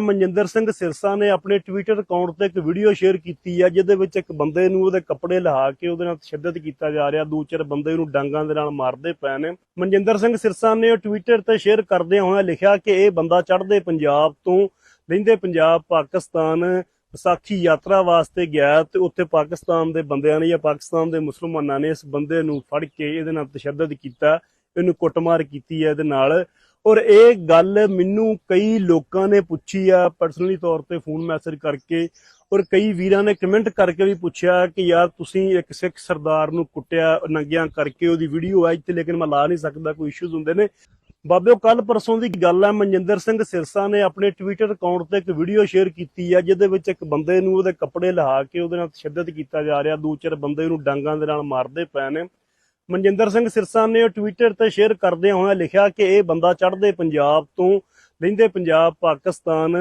ਮਨਜਿੰਦਰ ਸਿੰਘ ਸਿਰਸਾ ਨੇ ਆਪਣੇ Twitter account ਤੇ ਇੱਕ ਵੀਡੀਓ ਸ਼ੇਅਰ ਕੀਤੀ ਹੈ ਜਿਹਦੇ ਵਿੱਚ ਇੱਕ ਬੰਦੇ ਨੂੰ ਉਹਦੇ ਕੱਪੜੇ ਲਹਾ ਕੇ ਉਹਦੇ ਨਾਲ ਤਸ਼ੱਦਦ ਕੀਤਾ ਜਾ ਰਿਹਾ। ਦੋ ਚਾਰ ਬੰਦੇ ਨੂੰ ਡਾਂਗਾਂ ਦੇ ਨਾਲ ਮਾਰਦੇ ਪਏ ਨੇ। ਮਨਜਿੰਦਰ ਸਿੰਘ ਸਿਰਸਾ ਨੇ ਟਵਿੱਟਰ ਤੇ ਸ਼ੇਅਰ ਕਰਦਿਆਂ ਹੋਇਆ ਲਿਖਿਆ ਕਿ ਇਹ ਬੰਦਾ ਚੜ੍ਹਦੇ ਪੰਜਾਬ ਤੋਂ ਲਹਿੰਦੇ ਪੰਜਾਬ, ਪਾਕਿਸਤਾਨ ਵਿਸਾਖੀ ਯਾਤਰਾ ਵਾਸਤੇ ਗਿਆ ਤੇ ਉੱਥੇ ਪਾਕਿਸਤਾਨ ਦੇ ਬੰਦਿਆਂ ਨੇ ਜਾਂ ਪਾਕਿਸਤਾਨ ਦੇ ਮੁਸਲਮਾਨਾਂ ਨੇ ਇਸ ਬੰਦੇ ਨੂੰ ਫੜ ਕੇ ਇਹਦੇ ਨਾਲ ਤਸ਼ੱਦਦ ਕੀਤਾ। ਇਹਨੂੰ ਕੁੱਟਮਾਰ ਕੀਤੀ ਹੈ ਇਹਦੇ ਨਾਲ। ਔਰ ਇਹ ਗੱਲ ਮੈਨੂੰ ਕਈ ਲੋਕਾਂ ਨੇ ਪੁੱਛੀ ਆ ਪਰਸਨਲੀ ਤੌਰ ਤੇ ਫੋਨ ਮੈਸੇਜ ਕਰਕੇ, ਔਰ ਕਈ ਵੀਰਾਂ ਨੇ ਕਮੈਂਟ ਕਰਕੇ ਵੀ ਪੁੱਛਿਆ ਕਿ ਯਾਰ ਤੁਸੀਂ ਇੱਕ ਸਿੱਖ ਸਰਦਾਰ ਨੂੰ ਕੁੱਟਿਆ, ਨੰਗਿਆਂ ਕਰਕੇ ਉਹਦੀ ਵੀਡੀਓ ਆਈ ਤੇ ਲੇਕਿਨ ਮੈਂ ਲਾ ਨਹੀਂ ਸਕਦਾ, ਕੋਈ ਇਸ਼ੂਜ਼ ਹੁੰਦੇ ਨੇ। ਬਾਬਿਓ ਕੱਲ ਪਰਸੋਂ ਦੀ ਗੱਲ ਹੈ ਮਨਜਿੰਦਰ ਸਿੰਘ ਸਿਰਸਾ ਨੇ ਆਪਣੇ ਟਵਿੱਟਰ ਅਕਾਊਂਟ ਤੇ ਇੱਕ ਵੀਡੀਓ ਸ਼ੇਅਰ ਕੀਤੀ ਹੈ ਜਿਹਦੇ ਵਿੱਚ ਇੱਕ ਬੰਦੇ ਨੂੰ ਉਹਦੇ ਕੱਪੜੇ ਲਹਾ ਕੇ ਉਹਦੇ ਨਾਲ ਤਸ਼ੱਦਦ ਕੀਤਾ ਜਾ ਰਿਹਾ, ਦੋ ਚਾਰ ਬੰਦੇ ਨੂੰ ਡਾਂਗਾਂ ਦੇ ਨਾਲ ਮਾਰਦੇ ਪਏ ਨੇ। ਮਨਜਿੰਦਰ ਸਿੰਘ ਸਿਰਸਾ ਨੇ ਟਵਿੱਟਰ ਤੇ ਸ਼ੇਅਰ ਕਰਦਿਆਂ ਹੋਇਆ ਲਿਖਿਆ ਕਿ ਇਹ ਬੰਦਾ ਚੜ੍ਹਦੇ ਪੰਜਾਬ ਤੋਂ ਲਹਿੰਦੇ ਪੰਜਾਬ ਪਾਕਿਸਤਾਨ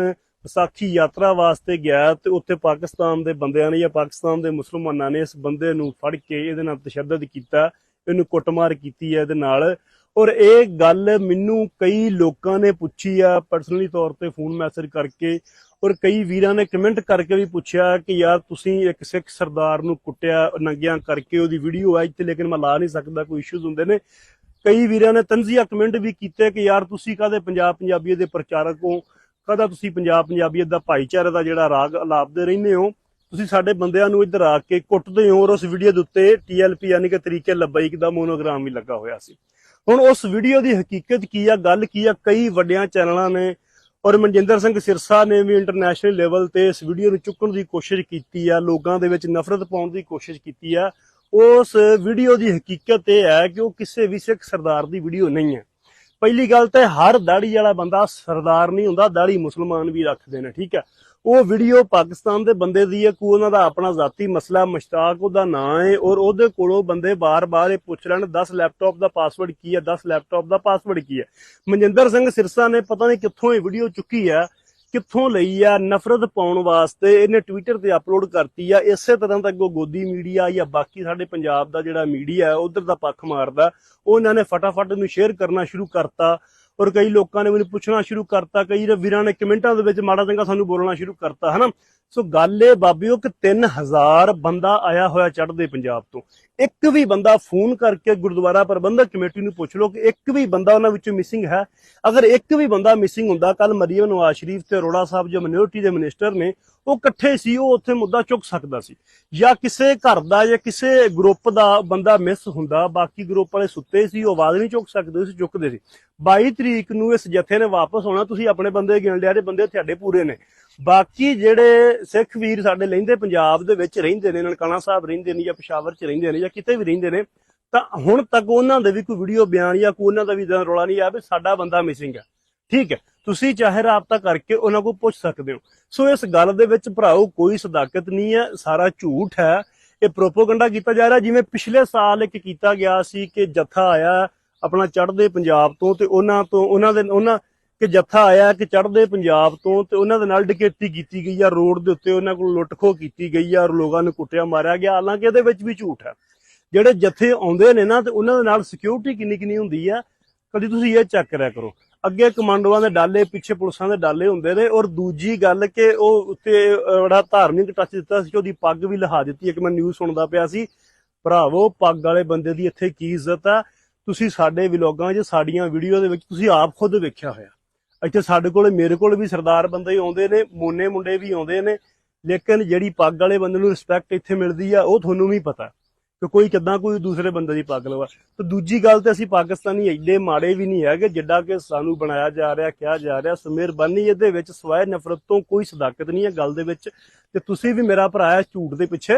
ਵਿਸਾਖੀ ਯਾਤਰਾ ਵਾਸਤੇ ਗਿਆ ਤੇ ਉੱਥੇ ਪਾਕਿਸਤਾਨ ਦੇ ਬੰਦਿਆਂ ਨੇ ਜਾਂ ਪਾਕਿਸਤਾਨ ਦੇ ਮੁਸਲਮਾਨਾਂ ਨੇ ਇਸ ਬੰਦੇ ਨੂੰ ਫੜ ਕੇ ਇਹਦੇ ਨਾਲ ਤਸ਼ੱਦਦ ਕੀਤਾ, ਇਹਨੂੰ ਕੁੱਟਮਾਰ ਕੀਤੀ ਹੈ ਇਹਦੇ ਨਾਲ। ਔਰ ਇਹ ਗੱਲ ਮੈਨੂੰ ਕਈ ਲੋਕਾਂ ਨੇ ਪੁੱਛੀ ਆ ਪਰਸਨਲੀ ਤੌਰ ਤੇ ਫੋਨ ਮੈਸੇਜ ਕਰਕੇ। ਔਰ ਕਈ ਵੀਰਾਂ ਨੇ ਕਮੈਂਟ ਕਰਕੇ ਵੀ ਪੁੱਛਿਆ ਕਿ ਯਾਰ ਤੁਸੀਂ ਇੱਕ ਸਿੱਖ ਸਰਦਾਰ ਨੂੰ ਕੁੱਟਿਆ, ਨੰਗਿਆਂ ਕਰਕੇ ਉਹਦੀ ਵੀਡੀਓ ਆਈ ਤੇ ਲੇਕਿਨ ਮੈਂ ਲਾ ਨਹੀਂ ਸਕਦਾ, ਕੋਈ ਇਸ਼ੂਜ਼ ਹੁੰਦੇ ਨੇ। ਕਈ ਵੀਰਾਂ ਨੇ ਤੰਜ਼ੀਆ ਕਮੈਂਟ ਵੀ ਕੀਤੇ ਕਿ ਯਾਰ ਤੁਸੀਂ ਕਾਹਦੇ ਪੰਜਾਬ ਪੰਜਾਬੀਅਤ ਦੇ ਪ੍ਰਚਾਰਕ ਹੋ? ਕਦਾ ਤੁਸੀਂ ਪੰਜਾਬ ਪੰਜਾਬੀਅਤ ਦਾ ਭਾਈਚਾਰੇ ਦਾ ਜਿਹੜਾ ਰਾਗ ਅਲਾਪਦੇ ਰਹਿੰਦੇ ਹੋ? ਤੁਸੀਂ ਸਾਡੇ ਬੰਦਿਆਂ ਨੂੰ ਇੱਧਰ ਆ ਕੇ ਕੁੱਟਦੇ ਹੋ ਔਰ ਉਸ ਵੀਡੀਓ ਦੇ ਉੱਤੇ ਟੀਐਲਪੀ ਯਾਨੀ ਕਿ ਤਰੀਕੇ ਲੰਬਾਈਕ ਦਾ ਮੋਨੋਗ੍ਰਾਮ ਵੀ ਲੱਗਾ ਹੋਇਆ ਸੀ। ਹੁਣ ਉਸ ਵੀਡੀਓ ਦੀ ਹਕੀਕਤ ਕੀ ਆ, ਗੱਲ ਕੀ ਆ? ਕਈ ਵੱਡਿਆਂ ਚੈਨਲਾਂ ਨੇ ਔਰ ਮਨਜਿੰਦਰ ਸਿੰਘ ਸਿਰਸਾ ਨੇ ਵੀ ਇੰਟਰਨੈਸ਼ਨਲ ਲੈਵਲ ਤੇ ਇਸ ਵੀਡੀਓ ਨੂੰ ਚੁੱਕਣ ਦੀ ਕੋਸ਼ਿਸ਼ ਕੀਤੀ ਆ, ਲੋਕਾਂ ਦੇ ਵਿੱਚ ਨਫ਼ਰਤ ਪਾਉਣ ਦੀ ਕੋਸ਼ਿਸ਼ ਕੀਤੀ ਆ। ਉਸ ਵੀਡੀਓ ਦੀ ਹਕੀਕਤ ਇਹ ਹੈ ਕਿ ਉਹ ਕਿਸੇ ਵੀ ਸਿੱਖ ਸਰਦਾਰ ਦੀ ਵੀਡੀਓ ਨਹੀਂ ਹੈ। ਪਹਿਲੀ ਗੱਲ ਤਾਂ ਹਰ ਦਾੜੀ ਵਾਲਾ ਬੰਦਾ ਸਰਦਾਰ ਨਹੀਂ ਹੁੰਦਾ ਦਾੜੀ ਮੁਸਲਮਾਨ ਵੀ ਰੱਖਦੇ ਨੇ, ਠੀਕ ਹੈ। ਉਹ ਵੀਡੀਓ ਪਾਕਿਸਤਾਨ ਦੇ ਬੰਦੇ ਦੀ ਹੈ ਕੋਈ ਉਹਨਾਂ ਦਾ ਆਪਣਾ ਜ਼ਾਤੀ ਮਸਲਾ, ਮੁਸ਼ਤਾਕ ਉਹਦਾ ਨਾਂ ਹੈ ਔਰ ਉਹਦੇ ਕੋਲੋਂ ਬੰਦੇ ਬਾਰ-ਬਾਰ ਇਹ ਪੁੱਛ ਲੈਣ 10 ਲੈਪਟਾਪ ਦਾ ਪਾਸਵਰਡ ਕੀ ਹੈ? 10 ਲੈਪਟਾਪ ਦਾ ਪਾਸਵਰਡ ਕੀ ਹੈ? ਮਨਜਿੰਦਰ ਸਿੰਘ ਸਿਰਸਾ ਨੇ ਪਤਾ ਨਹੀਂ ਕਿੱਥੋਂ ਇਹ ਵੀਡੀਓ ਚੁੱਕੀ ਹੈ, ਕਿੱਥੋਂ ਲਈ ਆ ਨਫ਼ਰਤ ਪਾਉਣ ਵਾਸਤੇ ਇਹਨੇ ਟਵਿੱਟਰ ਤੇ ਅਪਲੋਡ ਕਰਤੀ ਆ, ਇਸੇ ਤਰ੍ਹਾਂ ਦਾ ਅੱਗੋਂ ਗੋਦੀ ਮੀਡੀਆ ਜਾਂ ਬਾਕੀ ਸਾਡੇ ਪੰਜਾਬ ਦਾ ਜਿਹੜਾ ਮੀਡੀਆ ਹੈ, ਉਧਰ ਦਾ ਪੱਖ ਮਾਰਦਾ, ਉਹਨਾਂ ਨੇ ਫਟਾਫਟ ਇਹਨੂੰ ਸ਼ੇਅਰ ਕਰਨਾ ਸ਼ੁਰੂ ਕਰਤਾ। ਔਰ ਕਈ ਲੋਕਾਂ ਨੇ ਮੈਨੂੰ ਪੁੱਛਣਾ ਸ਼ੁਰੂ ਕਰਤਾ, ਕਈ ਵੀਰਾਂ ਨੇ ਕਮੈਂਟਾਂ ਦੇ ਵਿੱਚ ਮਾੜਾ ਚੰਗਾ ਸਾਨੂੰ ਬੋਲਣਾ ਸ਼ੁਰੂ ਕਰਤਾ, ਹਨਾ? ਸੋ ਗੱਲ ਇਹ ਬਾਬਿਓ ਕਿ 3000 ਬੰਦਾ ਆਇਆ ਹੋਇਆ ਚੜ੍ਹਦੇ ਪੰਜਾਬ ਤੋਂ। ਇੱਕ ਵੀ ਬੰਦਾ ਫੋਨ ਕਰਕੇ ਗੁਰਦੁਆਰਾ ਪ੍ਰਬੰਧਕ ਕਮੇਟੀ ਨੂੰ ਪੁੱਛ ਲਓ ਕਿ ਇੱਕ ਵੀ ਬੰਦਾ ਉਹਨਾਂ ਵਿੱਚੋਂ ਮਿਸਿੰਗ ਹੈ। ਅਗਰ ਇੱਕ ਵੀ ਬੰਦਾ ਮਿਸਿੰਗ ਹੁੰਦਾ ਕੱਲ ਮਰੀਮ ਨਵਾਜ਼ ਸ਼ਰੀਫ ਤੇ ਅਰੋੜਾ ਸਾਹਿਬ ਜੋ ਮਿਨੋਰਟੀ ਦੇ ਮਿਨਿਸਟਰ ਨੇ, ਉਹ ਇਕੱਠੇ ਸੀ, ਉਹ ਉੱਥੇ ਮੁੱਦਾ ਚੁੱਕ ਸਕਦਾ ਸੀ। ਜਾਂ ਕਿਸੇ ਘਰ ਦਾ ਜਾਂ ਕਿਸੇ ਗਰੁੱਪ ਦਾ ਬੰਦਾ ਮਿਸ ਹੁੰਦਾ, ਬਾਕੀ ਗਰੁੱਪ ਵਾਲੇ ਸੁੱਤੇ ਸੀ, ਉਹ ਆਵਾਜ਼ ਨਹੀਂ ਚੁੱਕ ਸਕਦੇ ਸੀ ਚੁੱਕਦੇ ਸੀ। 22 ਤਰੀਕ ਨੂੰ ਇਸ ਜਥੇ ਨੇ ਵਾਪਸ ਆਉਣਾ, ਤੁਸੀਂ ਆਪਣੇ ਬੰਦੇ ਗਿਣ ਲਿਆ ਜੇ ਬੰਦੇ ਤੁਹਾਡੇ ਪੂਰੇ ਨੇ। ਬਾਕੀ ਜਿਹੜੇ ਸਿੱਖ ਵੀਰ ਸਾਡੇ ਲਹਿੰਦੇ ਪੰਜਾਬ ਦੇ ਵਿੱਚ ਰਹਿੰਦੇ ਨੇ, ਨਨਕਾਣਾ ਸਾਹਿਬ ਰਹਿੰਦੇ ਨੇ ਜਾਂ ਪਸ਼ਾਵਰ ਚ ਰਹਿੰਦੇ ਨੇ ਜਾਂ ਕਿਤੇ ਵੀ ਰਹਿੰਦੇ ਨੇ, ਤਾਂ ਹੁਣ ਤੱਕ ਉਹਨਾਂ ਦੇ ਵੀ ਕੋਈ ਵੀਡੀਓ ਬਿਆਨ ਜਾਂ ਕੋਈ ਉਹਨਾਂ ਦਾ ਵੀ ਇਦਾਂ ਰੌਲਾ ਨਹੀਂ ਆਇਆ ਵੀ ਸਾਡਾ ਬੰਦਾ ਮਿਸਿੰਗ ਹੈ। ਠੀਕ ਹੈ, ਤੁਸੀਂ ਚਾਹੇ ਰਾਬਤਾ ਕਰਕੇ ਉਹਨਾਂ ਕੋਲ ਪੁੱਛ ਸਕਦੇ ਹੋ। ਸੋ ਇਸ ਗੱਲ ਦੇ ਵਿੱਚ ਭਰਾਓ ਕੋਈ ਸਦਾਕਤ ਨਹੀਂ ਹੈ, ਸਾਰਾ ਝੂਠ ਹੈ। ਇਹ ਪ੍ਰੋਪੋਗੰਡਾ ਕੀਤਾ ਜਾ ਰਿਹਾ, ਜਿਵੇਂ ਪਿਛਲੇ ਸਾਲ ਇੱਕ ਕੀਤਾ ਗਿਆ ਸੀ ਕਿ ਜਥਾ ਆਇਆ, ਆਪਣਾ ਚੜ੍ਹਦੇ ਪੰਜਾਬ ਤੋਂ ਤੇ ਉਹਨਾਂ ਤੋਂ, ਉਹਨਾਂ ਦੇ, ਉਹਨਾਂ ਕਿ ਜੱਥਾ ਆਇਆ ਕਿ ਚੜ੍ਹਦੇ ਪੰਜਾਬ ਤੋਂ ਤੇ ਉਹਨਾਂ ਦੇ ਨਾਲ ਡਕੈਤੀ ਕੀਤੀ ਗਈ ਆ ਰੋਡ ਦੇ ਉੱਤੇ ਉਹਨਾਂ ਕੋਲ ਲੁੱਟਖੋ ਕੀਤੀ ਗਈ ਆ ਔਰ ਲੋਕਾਂ ਨੂੰ ਕੁੱਟਿਆ ਮਾਰਿਆ ਗਿਆ। ਹਾਲਾਂਕਿ ਇਹਦੇ ਵਿੱਚ ਵੀ ਝੂਠ ਹੈ ਜਿਹੜੇ ਜੱਥੇ ਆਉਂਦੇ ਨੇ ਨਾ ਤੇ ਉਹਨਾਂ ਦੇ ਨਾਲ ਸਿਕਿਉਰਿਟੀ ਕਿੰਨੀ ਕਿੰਨੀ ਹੁੰਦੀ ਆ ਕਦੀ ਤੁਸੀਂ ਇਹ ਚੈੱਕ ਕਰਿਆ ਕਰੋ। ਅੱਗੇ ਕਮਾਂਡੋਆਂ ਦੇ ਡਾਲੇ ਪਿੱਛੇ ਪੁਲਿਸਾਂ ਦੇ ਡਾਲੇ ਹੁੰਦੇ ਨੇ ਔਰ ਦੂਜੀ ਗੱਲ ਕਿ ਉਹ ਉੱਤੇ ਅਹ, ਬੜਾ ਧਾਰਮਿਕ ਟੱਚ ਦਿੱਤਾ ਸੀ ਕਿ ਉਹਦੀ ਪੱਗ ਵੀ ਲਹਾ ਦਿੱਤੀ। ਇੱਕ ਮੈਂ ਨਿਊਜ਼ ਸੁਣਦਾ ਪਿਆ ਸੀ ਭਰਾਵੋ ਪੱਗ ਵਾਲੇ ਬੰਦੇ ਦੀ ਇੱਥੇ ਕੀ ਇੱਜ਼ਤ ਆ। ਤੁਸੀਂ ਸਾਡੇ ਵਲੌਗਾਂ 'ਚ ਸਾਡੀਆਂ ਵੀਡੀਓ ਦੇ ਵਿੱਚ ਤੁਸੀਂ ਆਪ ਖੁਦ ਵੇਖਿਆ ਹੋਇਆ। ਇੱਥੇ ਸਾਡੇ ਕੋਲ, ਮੇਰੇ ਕੋਲ ਵੀ ਸਰਦਾਰ ਬੰਦੇ ਹੀ ਆਉਂਦੇ ਨੇ, ਮੋਨੇ ਮੁੰਡੇ ਵੀ ਆਉਂਦੇ ਨੇ, ਲੇਕਿਨ ਜਿਹੜੀ ਪੱਗ ਵਾਲੇ ਬੰਦੇ ਨੂੰ ਰਿਸਪੈਕਟ ਇੱਥੇ ਮਿਲਦੀ ਆ, ਉਹ ਤੁਹਾਨੂੰ ਵੀ ਪਤਾ ਕਿ ਕੋਈ ਕਿੱਦਾਂ ਕੋਈ ਦੂਸਰੇ ਬੰਦੇ ਦੀ ਪੱਗ ਲਵਾ। ਤੇ ਦੂਜੀ ਗੱਲ ਤੇ ਅਸੀਂ ਪਾਕਿਸਤਾਨੀ ਐਡੇ ਮਾੜੇ ਵੀ ਨਹੀਂ ਹੈਗੇ, ਜਿੱਡਾ ਕਿ ਸਾਨੂੰ ਬਣਾਇਆ ਜਾ ਰਿਹਾ, ਕਿਹਾ ਜਾ ਰਿਹਾ। ਸੋ ਮਿਹਰਬਾਨੀ ਇਹਦੇ ਵਿੱਚ ਸਵਾਏ ਨਫ਼ਰਤ ਤੋਂ ਕੋਈ ਸਦਾਕਤ ਨਹੀਂ ਹੈ ਗੱਲ ਦੇ ਵਿੱਚ। ਤੇ ਤੁਸੀਂ ਵੀ ਮੇਰਾ ਭਰਾ ਹੈ ਝੂਠ ਦੇ ਪਿੱਛੇ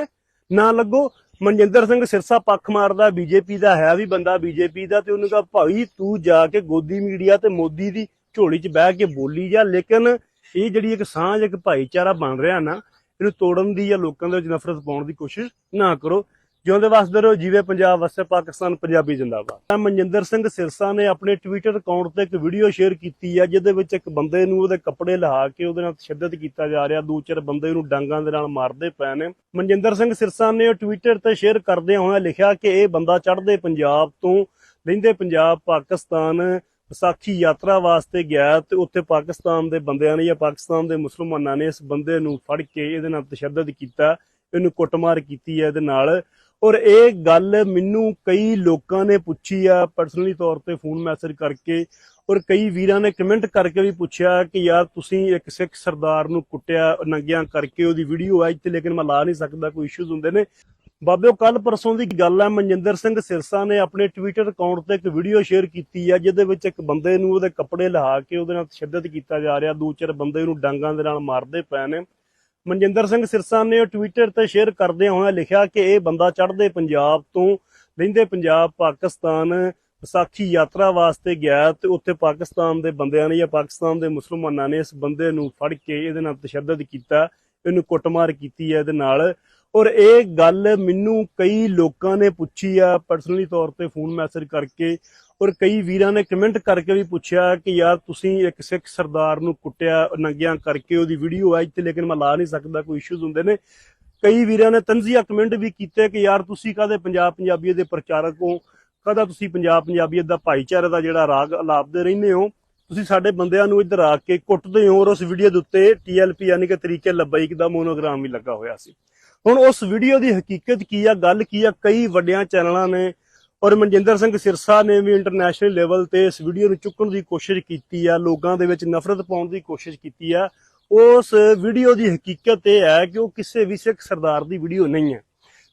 ਨਾ ਲੱਗੋ। ਮਨਜਿੰਦਰ ਸਿੰਘ ਸਿਰਸਾ ਪੱਖ ਮਾਰਦਾ, ਬੀਜੇਪੀ ਦਾ ਹੈ ਵੀ ਬੰਦਾ ਬੀਜੇਪੀ ਦਾ, ਤੇ ਉਹਨੂੰ ਕਹਾ, ਭਾਈ ਤੂੰ ਜਾ ਕੇ ਗੋਦੀ ਮੀਡੀਆ ਤੇ ਮੋਦੀ ਦੀ ਝੋਲੀ 'ਚ ਬਹਿ ਕੇ ਬੋਲੀ ਜਾ, ਲੇਕਿਨ ਇਹ ਜਿਹੜੀ ਇੱਕ ਸਾਂਝ, ਇੱਕ ਭਾਈਚਾਰਾ ਬਣ ਰਿਹਾ ਨਾ, ਇਹਨੂੰ ਤੋੜਨ ਦੀ ਜਾਂ ਲੋਕਾਂ ਦੇ ਵਿੱਚ ਨਫ਼ਰਤ ਪਾਉਣ ਦੀ ਕੋਸ਼ਿਸ਼ ਨਾ ਕਰੋ। ਜਿਉਂਦੇ ਵਸਦੇ ਰਹੋ, ਜੀਵੇ ਪੰਜਾਬ, ਵਸੇ ਪਾਕਿਸਤਾਨ, ਪੰਜਾਬੀ ਜਿੰਦਾਬਾਦ। ਮਨਜਿੰਦਰ ਸਿੰਘ ਸਿਰਸਾ ਨੇ ਆਪਣੇ ਟਵਿੱਟਰ ਅਕਾਊਂਟ ਤੇ ਇੱਕ ਵੀਡੀਓ ਸ਼ੇਅਰ ਕੀਤੀ ਹੈ ਜਿਹਦੇ ਵਿੱਚ ਇੱਕ ਬੰਦੇ ਨੂੰ ਉਹਦੇ ਕੱਪੜੇ ਲਹਾ ਕੇ ਉਹਦੇ ਨਾਲ ਤਸ਼ੱਦਦ ਕੀਤਾ ਜਾ ਰਿਹਾ। ਦੋ ਚਾਰ ਬੰਦੇ ਨੂੰ ਡਾਂਗਾਂ ਦੇ ਨਾਲ ਮਾਰਦੇ ਪਏ ਨੇ। ਮਨਜਿੰਦਰ ਸਿੰਘ ਸਿਰਸਾ ਨੇ ਟਵਿੱਟਰ ਤੇ ਸ਼ੇਅਰ ਕਰਦਿਆਂ ਹੋਇਆ ਲਿਖਿਆ ਕਿ ਇਹ ਬੰਦਾ ਚੜ੍ਹਦੇ ਪੰਜਾਬ ਤੋਂ ਲਹਿੰਦੇ ਪੰਜਾਬ, ਪਾਕਿਸਤਾਨ ਵਿਸਾਖੀ ਯਾਤਰਾ ਵਾਸਤੇ ਗਿਆ ਤੇ ਉੱਥੇ ਪਾਕਿਸਤਾਨ ਦੇ ਬੰਦਿਆਂ ਨੇ ਜਾਂ ਪਾਕਿਸਤਾਨ ਦੇ ਮੁਸਲਮਾਨਾਂ ਨੇ ਇਸ ਬੰਦੇ ਨੂੰ ਫੜ ਕੇ ਇਹਦੇ ਨਾਲ ਤਸ਼ੱਦਦ ਕੀਤਾ, ਇਹਨੂੰ ਕੁੱਟਮਾਰ ਕੀਤੀ ਹੈ ਇਹਦੇ ਨਾਲ। ਔਰ ਇਹ ਗੱਲ ਮੈਨੂੰ ਕਈ ਲੋਕਾਂ ਨੇ ਪੁੱਛੀ ਆ ਪਰਸਨਲੀ ਤੌਰ ਤੇ ਫੋਨ ਮੈਸੇਜ ਕਰਕੇ, ਔਰ ਕਈ ਵੀਰਾਂ ਨੇ ਕਮੈਂਟ ਕਰਕੇ ਵੀ ਪੁੱਛਿਆ ਕਿ ਯਾਰ ਤੁਸੀਂ ਇੱਕ ਸਿੱਖ ਸਰਦਾਰ ਨੂੰ ਕੁੱਟਿਆ, ਨੰਗਿਆਂ ਕਰਕੇ ਉਹਦੀ ਵੀਡੀਓ ਆ ਇੱਥੇ ਲੇਕਿਨ ਮੈਂ ਲਾ ਨਹੀਂ ਸਕਦਾ, ਕੋਈ ਇਸ਼ੂਜ਼ ਹੁੰਦੇ ਨੇ। ਬਾਬਿਓ ਕੱਲ ਪਰਸੋਂ ਦੀ ਗੱਲ ਹੈ, ਮਨਜਿੰਦਰ ਸਿੰਘ ਸਿਰਸਾ ਨੇ ਆਪਣੇ ਟਵਿੱਟਰ ਅਕਾਊਂਟ ਤੇ ਇੱਕ ਵੀਡੀਓ ਸ਼ੇਅਰ ਕੀਤੀ ਆ ਜਿਹਦੇ ਵਿੱਚ ਇੱਕ ਬੰਦੇ ਨੂੰ ਉਹਦੇ ਕੱਪੜੇ ਲਹਾ ਕੇ ਉਹਦੇ ਨਾਲ ਤਸ਼ੱਦਦ ਕੀਤਾ ਜਾ ਰਿਹਾ। ਦੋ ਚਾਰ ਬੰਦੇ ਨੂੰ ਡਾਂਗਾਂ ਦੇ ਨਾਲ ਮਾਰਦੇ ਪਏ ਨੇ। ਮਨਜਿੰਦਰ ਸਿੰਘ ਸਿਰਸਾ ਨੇ ਟਵਿੱਟਰ ਤੇ ਸ਼ੇਅਰ ਕਰਦਿਆਂ ਹੋਇਆ ਲਿਖਿਆ ਕਿ ਇਹ ਬੰਦਾ ਚੜ੍ਹਦੇ ਪੰਜਾਬ ਤੋਂ ਲਹਿੰਦੇ ਪੰਜਾਬ ਪਾਕਿਸਤਾਨ ਵਿਸਾਖੀ ਯਾਤਰਾ ਵਾਸਤੇ ਗਿਆ ਤੇ ਉੱਥੇ ਪਾਕਿਸਤਾਨ ਦੇ ਬੰਦਿਆਂ ਨੇ ਜਾਂ ਪਾਕਿਸਤਾਨ ਦੇ ਮੁਸਲਮਾਨਾਂ ਨੇ ਇਸ ਬੰਦੇ ਨੂੰ ਫੜ ਕੇ ਇਹਦੇ ਨਾਲ ਤਸ਼ੱਦਦ ਕੀਤਾ। ਇਹਨੂੰ ਕੁੱਟਮਾਰ ਕੀਤੀ ਹੈ ਇਹਦੇ ਨਾਲ। ਔਰ ਇਹ ਗੱਲ ਮੈਨੂੰ ਕਈ ਲੋਕਾਂ ਨੇ ਪੁੱਛੀ ਆ ਪਰਸਨਲੀ ਤੌਰ ਤੇ ਫੋਨ ਮੈਸੇਜ ਕਰਕੇ, ਔਰ ਕਈ ਵੀਰਾਂ ਨੇ ਕਮੈਂਟ ਕਰਕੇ ਵੀ ਪੁੱਛਿਆ ਕਿ ਯਾਰ ਤੁਸੀਂ ਇੱਕ ਸਿੱਖ ਸਰਦਾਰ ਨੂੰ ਕੁੱਟਿਆ, ਨੰਗਿਆਂ ਕਰਕੇ ਉਹਦੀ ਵੀਡੀਓ ਆ ਇੱਥੇ ਲੇਕਿਨ ਮੈਂ ਲਾ ਨਹੀਂ ਸਕਦਾ, ਕੋਈ ਇਸ਼ੂਜ਼ ਹੁੰਦੇ ਨੇ। ਕਈ ਵੀਰਾਂ ਨੇ ਤੰਜ਼ੀਆ ਕਮੈਂਟ ਵੀ ਕੀਤੇ ਕਿ ਯਾਰ ਤੁਸੀਂ ਕਾਹਦੇ ਪੰਜਾਬ ਪੰਜਾਬੀਅਤ ਦੇ ਪ੍ਰਚਾਰਕ ਹੋ? ਕਦਾ ਤੁਸੀਂ ਪੰਜਾਬ ਪੰਜਾਬੀਅਤ ਦਾ ਭਾਈਚਾਰੇ ਦਾ ਜਿਹੜਾ ਰਾਗ ਅਲਾਪਦੇ ਰਹਿੰਦੇ ਹੋ? ਤੁਸੀਂ ਸਾਡੇ ਬੰਦਿਆਂ ਨੂੰ ਇੱਧਰ ਆ ਕੇ ਕੁੱਟਦੇ ਹੋ ਔਰ ਉਸ ਵੀਡੀਓ ਦੇ ਉੱਤੇ ਟੀਐਲਪੀ ਯਾਨੀ ਕਿ ਤਰੀਕੇ ਲੱਬਾਈਕ ਦਾ ਮੋਨੋਗ੍ਰਾਮ ਵੀ ਲੱਗਾ ਹੋਇਆ ਸੀ। ਹੁਣ ਉਸ ਵੀਡੀਓ ਦੀ ਹਕੀਕਤ ਕੀ ਆ, ਗੱਲ ਕੀ ਆ? ਕਈ ਵੱਡਿਆਂ ਚੈਨਲਾਂ ਨੇ ਔਰ ਮਨਜਿੰਦਰ ਸਿੰਘ ਸਿਰਸਾ ਨੇ ਵੀ ਇੰਟਰਨੈਸ਼ਨਲ ਲੈਵਲ ਤੇ ਇਸ ਵੀਡੀਓ ਨੂੰ ਚੁੱਕਣ ਦੀ ਕੋਸ਼ਿਸ਼ ਕੀਤੀ ਆ, ਲੋਕਾਂ ਦੇ ਵਿੱਚ ਨਫ਼ਰਤ ਪਾਉਣ ਦੀ ਕੋਸ਼ਿਸ਼ ਕੀਤੀ ਆ। ਉਸ ਵੀਡੀਓ ਦੀ ਹਕੀਕਤ ਇਹ ਹੈ ਕਿ ਉਹ ਕਿਸੇ ਵੀ ਸਿੱਖ ਸਰਦਾਰ ਦੀ ਵੀਡੀਓ ਨਹੀਂ ਹੈ।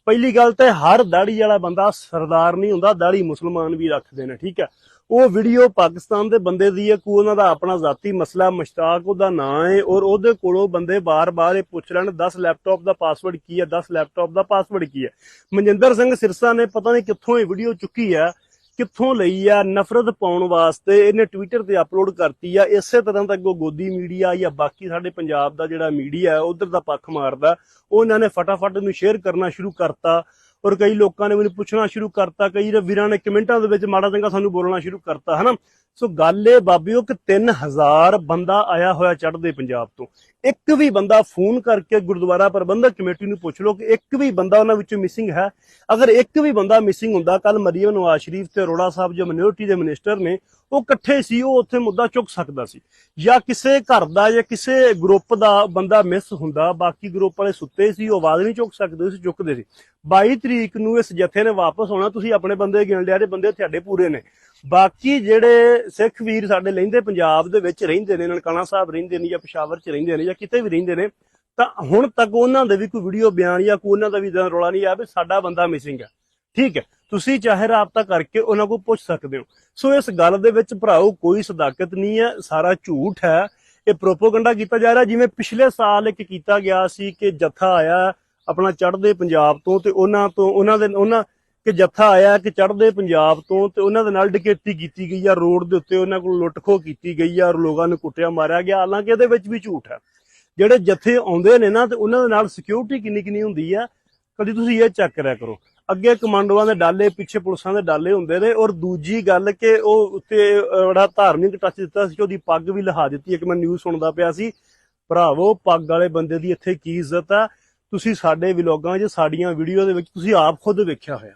ਪਹਿਲੀ ਗੱਲ ਤਾਂ ਹਰ ਦਾੜੀ ਵਾਲਾ ਬੰਦਾ ਸਰਦਾਰ ਨਹੀਂ ਹੁੰਦਾ, ਦਾੜੀ ਮੁਸਲਮਾਨ ਵੀ ਰੱਖਦੇ ਨੇ, ਠੀਕ ਹੈ। ਉਹ ਵੀਡੀਓ ਪਾਕਿਸਤਾਨ ਦੇ ਬੰਦੇ ਦੀ ਹੈ ਕੋਈ ਉਹਨਾਂ ਦਾ ਆਪਣਾ ਜ਼ਾਤੀ ਮਸਲਾ, ਮੁਸ਼ਤਾਕ ਉਹਦਾ ਨਾਂ ਹੈ ਔਰ ਉਹਦੇ ਕੋਲੋਂ ਬੰਦੇ ਬਾਰ-ਬਾਰ ਇਹ ਪੁੱਛ ਲੈਣ 10 ਲੈਪਟਾਪ ਦਾ ਪਾਸਵਰਡ ਕੀ ਹੈ? 10 ਲੈਪਟਾਪ ਦਾ ਪਾਸਵਰਡ ਕੀ ਹੈ? ਮਨਜਿੰਦਰ ਸਿੰਘ ਸਿਰਸਾ ਨੇ ਪਤਾ ਨਹੀਂ ਕਿੱਥੋਂ ਇਹ ਵੀਡੀਓ ਚੁੱਕੀ ਹੈ, ਕਿੱਥੋਂ ਲਈ ਆ ਨਫ਼ਰਤ ਪਾਉਣ ਵਾਸਤੇ ਇਹਨੇ ਟਵਿੱਟਰ ਤੇ ਅਪਲੋਡ ਕਰਤੀ ਆ ਇਸੇ ਤਰ੍ਹਾਂ ਦਾ ਅੱਗੋਂ ਗੋਦੀ ਮੀਡੀਆ ਜਾਂ ਬਾਕੀ ਸਾਡੇ ਪੰਜਾਬ ਦਾ ਜਿਹੜਾ ਮੀਡੀਆ ਹੈ, ਉਧਰ ਦਾ ਪੱਖ ਮਾਰਦਾ, ਉਹਨਾਂ ਨੇ ਫਟਾਫਟ ਇਹਨੂੰ ਸ਼ੇਅਰ ਕਰਨਾ ਸ਼ੁਰੂ ਕਰਤਾ। ਔਰ ਕਈ ਲੋਕਾਂ ਨੇ ਮੈਨੂੰ ਪੁੱਛਣਾ ਸ਼ੁਰੂ ਕਰਤਾ, ਕਈ ਵੀਰਾਂ ਨੇ ਕਮੈਂਟਾਂ ਦੇ ਵਿੱਚ ਮਾੜਾ ਚੰਗਾ ਸਾਨੂੰ ਬੋਲਣਾ ਸ਼ੁਰੂ ਕਰਤਾ, ਹਨਾ? ਸੋ ਗੱਲ ਇਹ ਬਾਬਿਓ ਕਿ 3000 ਬੰਦਾ ਆਇਆ ਹੋਇਆ ਚੜ੍ਹਦੇ ਪੰਜਾਬ ਤੋਂ। ਇੱਕ ਵੀ ਬੰਦਾ ਫੋਨ ਕਰਕੇ ਗੁਰਦੁਆਰਾ ਪ੍ਰਬੰਧਕ ਕਮੇਟੀ ਨੂੰ ਪੁੱਛ ਲਓ ਕਿ ਇੱਕ ਵੀ ਬੰਦਾ ਉਹਨਾਂ ਵਿੱਚੋਂ ਮਿਸਿੰਗ ਹੈ। ਅਗਰ ਇੱਕ ਵੀ ਬੰਦਾ ਮਿਸਿੰਗ ਹੁੰਦਾ ਕੱਲ ਮਰੀਮ ਨਵਾਜ਼ ਸ਼ਰੀਫ ਤੇ ਅਰੋੜਾ ਸਾਹਿਬ ਜੋ ਮਿਨੋਰਟੀ ਦੇ ਮਿਨਿਸਟਰ ਨੇ, ਉਹ ਇਕੱਠੇ ਸੀ, ਉਹ ਉੱਥੇ ਮੁੱਦਾ ਚੁੱਕ ਸਕਦਾ ਸੀ। ਜਾਂ ਕਿਸੇ ਘਰ ਦਾ ਜਾਂ ਕਿਸੇ ਗਰੁੱਪ ਦਾ ਬੰਦਾ ਮਿਸ ਹੁੰਦਾ, ਬਾਕੀ ਗਰੁੱਪ ਵਾਲੇ ਸੁੱਤੇ ਸੀ, ਉਹ ਆਵਾਜ਼ ਨਹੀਂ ਚੁੱਕ ਸਕਦੇ ਸੀ ਚੁੱਕਦੇ ਸੀ। 22 ਤਰੀਕ ਨੂੰ ਇਸ ਜਥੇ ਨੇ ਵਾਪਸ ਆਉਣਾ, ਤੁਸੀਂ ਆਪਣੇ ਬੰਦੇ ਗਿਣ ਲਿਆ ਤੇ ਬੰਦੇ ਤੁਹਾਡੇ ਪੂਰੇ ਨੇ। ਬਾਕੀ ਜਿਹੜੇ ਸਿੱਖ ਵੀਰ ਸਾਡੇ ਲਹਿੰਦੇ ਪੰਜਾਬ ਦੇ ਵਿੱਚ ਰਹਿੰਦੇ ਨੇ, ਨਨਕਾਣਾ ਸਾਹਿਬ ਰਹਿੰਦੇ ਨੇ ਜਾਂ ਪਸ਼ਾਵਰ ਚ ਰਹਿੰਦੇ ਨੇ ਜਾਂ ਕਿਤੇ ਵੀ ਰਹਿੰਦੇ ਨੇ, ਤਾਂ ਹੁਣ ਤੱਕ ਉਹਨਾਂ ਦੇ ਵੀ ਕੋਈ ਵੀਡੀਓ ਬਿਆਨ ਜਾਂ ਕੋਈ ਉਹਨਾਂ ਦਾ ਵੀ ਰੌਲਾ ਨਹੀਂ ਆ ਵੀ ਸਾਡਾ ਬੰਦਾ ਮਿਸਿੰਗ ਹੈ ਠੀਕ ਹੈ, ਤੁਸੀਂ ਚਾਹੇ ਰਾਬਤਾ ਕਰਕੇ ਉਹਨਾਂ ਕੋਲ ਪੁੱਛ ਸਕਦੇ ਹੋ। ਸੋ ਇਸ ਗੱਲ ਦੇ ਵਿੱਚ ਭਰਾਓ ਕੋਈ ਸਦਾਕਤ ਨਹੀਂ ਹੈ, ਸਾਰਾ ਝੂਠ ਹੈ। ਇਹ ਪ੍ਰੋਪੋਗੰਡਾ ਕੀਤਾ ਜਾ ਰਿਹਾ, ਜਿਵੇਂ ਪਿਛਲੇ ਸਾਲ ਇੱਕ ਕੀਤਾ ਗਿਆ ਸੀ ਕਿ ਜਥਾ ਆਇਆ, ਆਪਣਾ ਚੜ੍ਹਦੇ ਪੰਜਾਬ ਤੋਂ ਤੇ ਉਹਨਾਂ ਤੋਂ, ਉਹਨਾਂ ਦੇ, ਉਹਨਾਂ ਕਿ ਜੱਥਾ ਆਇਆ ਕਿ ਚੜ੍ਹਦੇ ਪੰਜਾਬ ਤੋਂ ਤੇ ਉਹਨਾਂ ਦੇ ਨਾਲ ਡਕੈਤੀ ਕੀਤੀ ਗਈ ਆ, ਰੋਡ ਦੇ ਉੱਤੇ ਉਹਨਾਂ ਕੋਲ ਲੁੱਟਖੋ ਕੀਤੀ ਗਈ ਆ ਲੋਕਾਂ ਨੂੰ ਕੁੱਟਿਆ ਮਾਰਿਆ ਗਿਆ। ਹਾਲਾਂਕਿ ਇਹਦੇ ਵਿੱਚ ਵੀ ਝੂਠ ਹੈ ਜਿਹੜੇ ਜੱਥੇ ਆਉਂਦੇ ਨੇ ਨਾ ਤੇ ਉਹਨਾਂ ਦੇ ਨਾਲ ਸਿਕਿਉਰਿਟੀ ਕਿੰਨੀ ਕਿੰਨੀ ਹੁੰਦੀ ਆ, ਕਦੀ ਤੁਸੀਂ ਇਹ ਚੈੱਕ ਕਰਿਆ ਕਰੋ। ਅੱਗੇ ਕਮਾਂਡੋਆਂ ਦੇ ਡਾਲੇ, ਪਿੱਛੇ ਪੁਲਿਸਾਂ ਦੇ ਡਾਲੇ ਹੁੰਦੇ ਨੇ ਔਰ ਦੂਜੀ ਗੱਲ ਕਿ ਉਹ ਉੱਤੇ ਬੜਾ ਧਾਰਮਿਕ ਟੱਚ ਦਿੱਤਾ ਸੀ ਕਿ ਉਹਦੀ ਪੱਗ ਵੀ ਲਹਾ ਦਿੱਤੀ ਇੱਕ ਮੈਂ ਨਿਊਜ਼ ਸੁਣਦਾ ਪਿਆ ਸੀ, ਭਰਾਵੋ, ਪੱਗ ਵਾਲੇ ਬੰਦੇ ਦੀ ਇੱਥੇ ਕੀ ਇੱਜ਼ਤ ਆ। ਤੁਸੀਂ ਸਾਡੇ ਵਲੌਗਾਂ 'ਚ ਸਾਡੀਆਂ ਵੀਡੀਓ ਦੇ ਵਿੱਚ ਤੁਸੀਂ ਆਪ ਖੁਦ ਵੇਖਿਆ ਹੋਇਆ।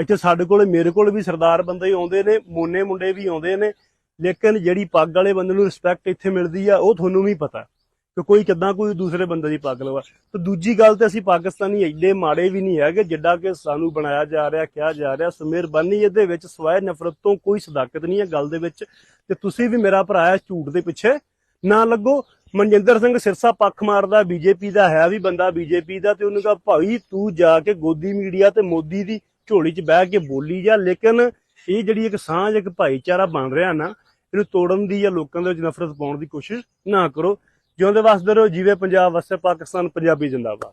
ਇੱਥੇ ਸਾਡੇ ਕੋਲ, ਮੇਰੇ ਕੋਲ ਵੀ ਸਰਦਾਰ ਬੰਦੇ ਹੀ ਆਉਂਦੇ ਨੇ, ਮੋਨੇ ਮੁੰਡੇ ਵੀ ਆਉਂਦੇ ਨੇ, ਲੇਕਿਨ ਜਿਹੜੀ ਪੱਗ ਵਾਲੇ ਬੰਦੇ ਨੂੰ ਰਿਸਪੈਕਟ ਇੱਥੇ ਮਿਲਦੀ ਆ, ਉਹ ਤੁਹਾਨੂੰ ਵੀ ਪਤਾ ਕਿ ਕੋਈ ਕਿੱਦਾਂ ਕੋਈ ਦੂਸਰੇ ਬੰਦੇ ਦੀ ਪੱਗ ਲਵਾ। ਤੇ ਦੂਜੀ ਗੱਲ ਤੇ ਅਸੀਂ ਪਾਕਿਸਤਾਨੀ ਐਡੇ ਮਾੜੇ ਵੀ ਨਹੀਂ ਹੈਗੇ, ਜਿੱਡਾ ਕਿ ਸਾਨੂੰ ਬਣਾਇਆ ਜਾ ਰਿਹਾ, ਕਿਹਾ ਜਾ ਰਿਹਾ। ਸੋ ਮਿਹਰਬਾਨੀ ਇਹਦੇ ਵਿੱਚ ਸਵਾਇ ਨਫ਼ਰਤ ਤੋਂ ਕੋਈ ਸਦਾਕਤ ਨਹੀਂ ਹੈ ਗੱਲ ਦੇ ਵਿੱਚ। ਤੇ ਤੁਸੀਂ ਵੀ ਮੇਰਾ ਭਰਾ ਹੈ ਝੂਠ ਦੇ ਪਿੱਛੇ ਨਾ ਲੱਗੋ। ਮਨਜਿੰਦਰ ਸਿੰਘ ਸਿਰਸਾ ਪੱਖ ਮਾਰਦਾ, ਬੀਜੇਪੀ ਦਾ ਹੈ ਵੀ ਬੰਦਾ ਬੀਜੇਪੀ ਦਾ, ਤੇ ਉਹਨੂੰ ਕਹਾ, ਭਾਈ ਤੂੰ ਜਾ ਕੇ ਗੋਦੀ ਮੀਡੀਆ ਤੇ ਮੋਦੀ ਦੀ ਝੋਲੀ 'ਚ ਬਹਿ ਕੇ ਬੋਲੀ ਜਾ, ਲੇਕਿਨ ਇਹ ਜਿਹੜੀ ਇੱਕ ਸਾਂਝ, ਇੱਕ ਭਾਈਚਾਰਾ ਬਣ ਰਿਹਾ ਨਾ, ਇਹਨੂੰ ਤੋੜਨ ਦੀ ਜਾਂ ਲੋਕਾਂ ਦੇ ਵਿੱਚ ਨਫ਼ਰਤ ਪਾਉਣ ਦੀ ਕੋਸ਼ਿਸ਼ ਨਾ ਕਰੋ। ਜਿਉਂਦੇ ਵਸਦੇ ਰਹੋ, ਜੀਵੇ ਪੰਜਾਬ ਵਸੇ ਪਾਕਿਸਤਾਨ, ਪੰਜਾਬੀ ਜਿੰਦਾਬਾਦ।